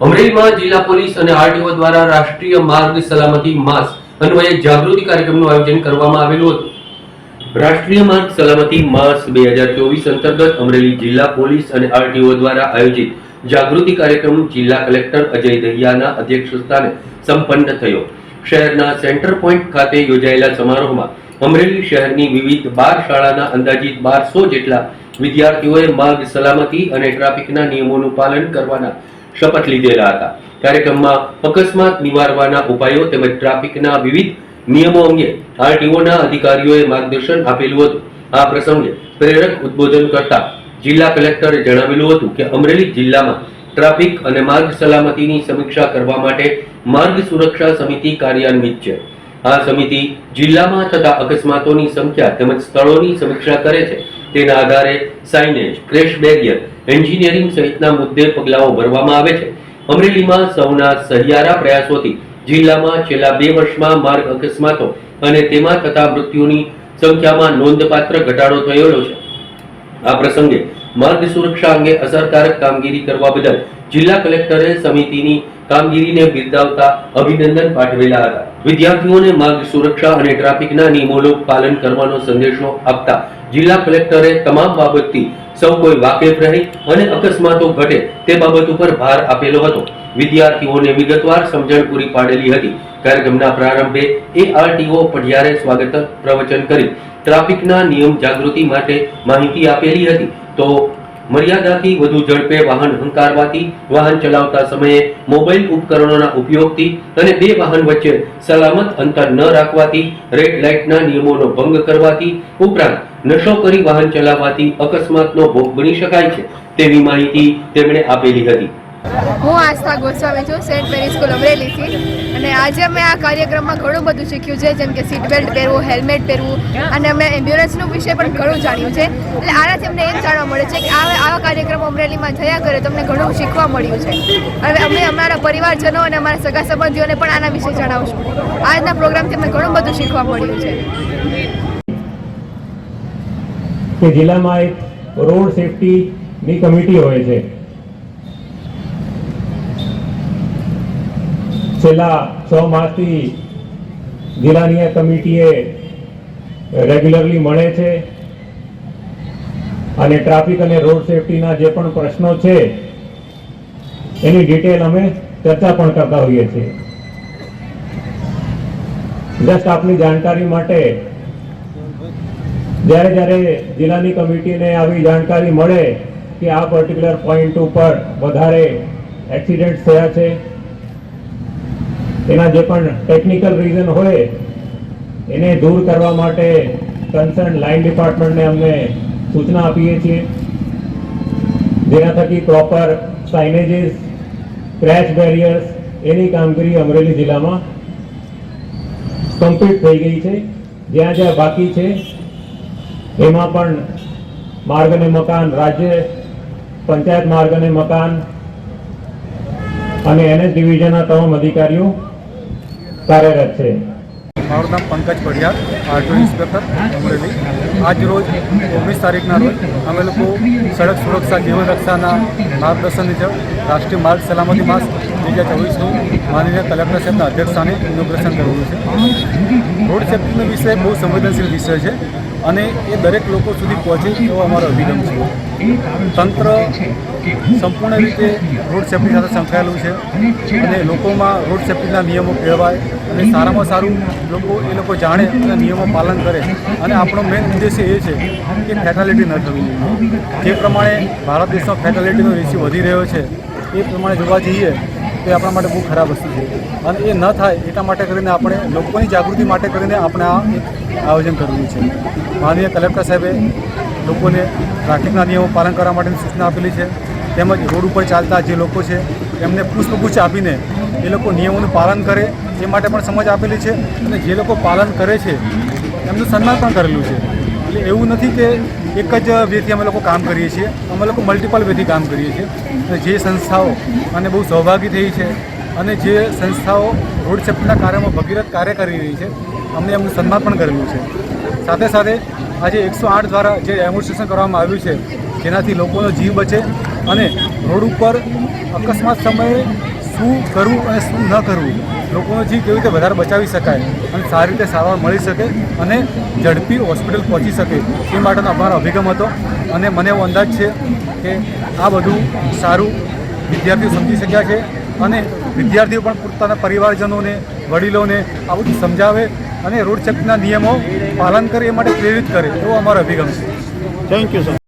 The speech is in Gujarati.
અમરેલીમાં જિલ્લા પોલીસ અને આરટીઓ દ્વારા રાષ્ટ્રીય માર્ગ સલામતી માસ અન્વયે જાગૃતિ કાર્યક્રમનું આયોજન કરવામાં આવેલું હતું. રાષ્ટ્રીય માર્ગ સલામતી માસ બે હજાર ચોવીસ અંતર્ગત અમરેલી જિલ્લા પોલીસ અને આરટીઓ દ્વારા આયોજિત જાગૃતિ કાર્યક્રમ જિલ્લા કલેક્ટર અજય દહિયાના અધ્યક્ષસ્થાને સંપન્ન થયો. શહેરના સેન્ટર પોઈન્ટ ખાતે યોજાયેલા સમારોહમાં અમરેલી શહેરની વિવિધ બાર શાળાના અંદાજિત બારસો જેટલા વિદ્યાર્થીઓએ માર્ગ સલામતી અને ટ્રાફિકના નિયમોનું પાલન કરવાના શપથ લીધેલા હતા. કાર્યક્રમમાં અકસ્માત નિવારવાના ઉપાયો તેમજ ટ્રાફિકના વિવિધ નિયમો અંગે આરટીઓના અધિકારીઓએ માર્ગદર્શન આપેલું હતું. આ પ્રસંગે પ્રેરક ઉદ્બોધન કરતા જિલ્લા કલેક્ટરે જણાવેલું હતું કે અમરેલી જિલ્લામાં ટ્રાફિક અને માર્ગ સલામતીની સમીક્ષા કરવા માટે માર્ગ સુરક્ષા સમિતિ કાર્યાન્વિત છે. આ સમિતિ જિલ્લામાં થતા અકસ્માતોની સંખ્યા તેમજ સ્થળોની સમીક્ષા કરે છે. તેના આધારે સાઇનેજ ક્રેશ બેરિયર એન્જિનિયરિંગ સહિતના મુદ્દે પગલાઓ ભરવામાં આવે છે. અમરેલીમાં સૌના સહિયારા પ્રયાસોથી જિલ્લામાં છેલ્લા બે વર્ષમાં માર્ગ અકસ્માતો અને તેમાં થતા મૃત્યુની સંખ્યામાં નોંધપાત્ર ઘટાડો થયેલો છે. આ પ્રસંગે માર્ગ સુરક્ષા અંગે અસરકારક કામગીરી કરવા બદલ જિલ્લા કલેક્ટરે સમિતિની કામગીરીને બિરદાવતા અભિનંદન પાઠવેલા હતા. વિદ્યાર્થીઓને માર્ગ સુરક્ષા અને ટ્રાફિકના નિયમોનું પાલન કરવાનો સંદેશો આપતા જિલ્લા કલેક્ટરે તમામ બાબતથી સૌ કોઈ વાકેફ રહે અને અકસ્માતો ઘટે તે બાબત ઉપર ભાર આપેલો હતો. વિદ્યાર્થીઓને વિગતવાર સમજણ પૂરી પાડેલી હતી. કાર્યક્રમના પ્રારંભે એઆરટીઓ પઢિયારે સ્વાગત પ્રવચન કરી ટ્રાફિકના નિયમ જાગૃતિ માટે માહિતી આપેલી હતી. તો મર્યાદાથી વધુ ઝડપે વાહન હંકારવાથી વાહન ચલાવતા સમયે મોબાઈલ ઉપકરણોના ઉપયોગથી અને બે વાહન વચ્ચે સલામત અંતર ન રાખવાથી રેડ લાઇટના નિયમોનો ભંગ કરવાથી ઉપરાંત નશો કરી વાહન ચલાવવાથી અકસ્માતનો ભોગ બની શકાય છે. તેવી માહિતી તેમણે આપેલી હતી. હું આસ્થા ગોસ્વામી છું સેન્ટ મેરી સ્કૂલ અમરેલીથી. અને આજે અમે આ કાર્યક્રમમાં ઘણું બધું શીખ્યું છે, જેમ કે સીટ બેલ્ટ પહેરવું હેલ્મેટ પહેરવું, અને અમે એમ્બ્યુલન્સનું વિશે પણ ઘણું જાણ્યું છે. એટલે આનાથી અમને એમ જાણવા મળે છે કે આ આવા કાર્યક્રમો અમરેલીમાં થયા કરે તો અમને ઘણું શીખવા મળ્યું છે. હવે અમે અમારા પરિવારજનો અને અમારા સગા સંબંધીઓને પણ આના વિશે જણાવશું. આજના પ્રોગ્રામથી અમને ઘણું બધું શીખવા મળ્યું છે. જિલ્લામાં એક રોડ સેફટીની કમિટી હોય છે. છેલ્લા છ માસથી જિલ્લાની કમિટીએ રેગ્યુલરલી મળે છે અને ટ્રાફિક અને રોડ સેફટીના જે પણ પ્રશ્નો છે, એની ડિટેલ અમે ચર્ચા પણ કરતા હોઈએ છીએ. જસ્ટ આપની જાણકારી માટે જ્યારે જ્યારે જિલ્લાની કમિટીને આવી જાણકારી મળે કે આ પર્ટિક્યુલર પોઈન્ટ ઉપર વધારે એક્સિડન્ટ થયા છે એના જે પણ ટેકનિકલ રીઝન હોય, એને દૂર કરવા માટે કન્સર્ન લાઇન ડિપાર્ટમેન્ટને અમને સૂચના આપીએ છીએ. જેના થકી પ્રોપર સાઇનેજીસ ક્રેશ બેરિયર્સ એની કામગીરી અમરેલી જિલ્લામાં કમ્પ્લીટ થઈ ગઈ છે. જ્યાં જ્યાં બાકી છે, એમાં પણ માર્ગ અને મકાન, રાજ્ય પંચાયત માર્ગ અને મકાન અને એનએસ ડિવિઝનના તમામ અધિકારીઓ કાર્યરત છે. મારું નામ પંકજ પઢિયા આરટીઓ ઇન્સ્પેક્ટર, અમરેલી. આજ રોજ ઓગણીસ તારીખના રોજ અમે લોકો સડક સુરક્ષા, જીવન રક્ષાના માર્ગદર્શન હેઠળ રાષ્ટ્રીય માર્ગ સલામતી માસ બે હજાર ચોવીસનું માનનીય કલેક્ટર સાહેબના અધ્યક્ષસ્થાને ઇનોગ્રેશન કર્યું છે. રોડ સેફ્ટીનો વિષય બહુ સંવેદનશીલ વિષય છે. અને એ દરેક લોકો સુધી પહોંચે એવો અમારો અભિગમ છે. તંત્ર સંપૂર્ણ રીતે રોડ સેફ્ટી સાથે સંકળાયેલું છે અને લોકોમાં રોડ સેફ્ટીના નિયમો કેળવાય અને સારામાં સારું લોકો એ લોકો જાણે અને નિયમો પાલન કરે. અને આપણો મેઇન ઉદ્દેશ્ય એ છે કે ફેટાલિટી ન થવી જોઈએ. જે પ્રમાણે ભારત દેશમાં ફેટાલિટીનો રેશિયો વધી રહ્યો છે, એ પ્રમાણે જોવા જઈએ તો આપણા માટે બહુ ખરાબ વસ્તુ છે. અને એ ન થાય એટલા માટે કરીને આપણે લોકોની જાગૃતિ માટે કરીને આપણે આ આયોજન કરવું છે. માનનીય કલેક્ટર સાહેબે લોકોને ટ્રાફિકના નિયમો પાલન કરવા માટેની સૂચના આપેલી છે. તેમજ રોડ ઉપર ચાલતા જે લોકો છે, એમને પુષ્પગુચ્છ આપીને એ લોકો નિયમોનું પાલન કરે એ માટે પણ સમજ આપેલી છે. અને જે લોકો પાલન કરે છે, એમનું સન્માન પણ કરેલું છે. એટલે એવું નથી કે એક જ વેથી અમે લોકો કામ કરીએ છીએ. અમે લોકો મલ્ટિપલ વેથી કામ કરીએ છીએ. અને જે સંસ્થાઓ અને બહુ સહભાગી થઈ છે અને જે સંસ્થાઓ રોડ સેફ્ટીના કાર્યમાં ભગીરથ કાર્ય કરી રહી છે, અમને એમનું સન્માન પણ કરેલું છે. સાથે સાથે આજે એકસો આઠ દ્વારા જે ડેમોન્સ્ટ્રેશન કરવામાં આવ્યું છે, જેનાથી લોકોનો જીવ બચે અને રોડ ઉપર અકસ્માત સમયે શું કરવું અને શું ન કરવું લોકોનો જીવ કેવી રીતે વધારે બચાવી શકાય અને સારી રીતે સારવાર મળી શકે અને ઝડપી હોસ્પિટલ પહોંચી શકે એ માટેનો અમારો અભિગમ હતો. અને મને એવો અંદાજ છે કે આ બધું સારું વિદ્યાર્થીઓ સમજી શક્યા છે અને વિદ્યાર્થીઓ પણ પોતાના પરિવારજનોને, વડીલોને આ બધું સમજાવે અને રોડ સેફ્ટીના નિયમો પાલન કરે એ માટે પ્રેરિત કરે એવો અમારો અભિગમ છે. Thank you sir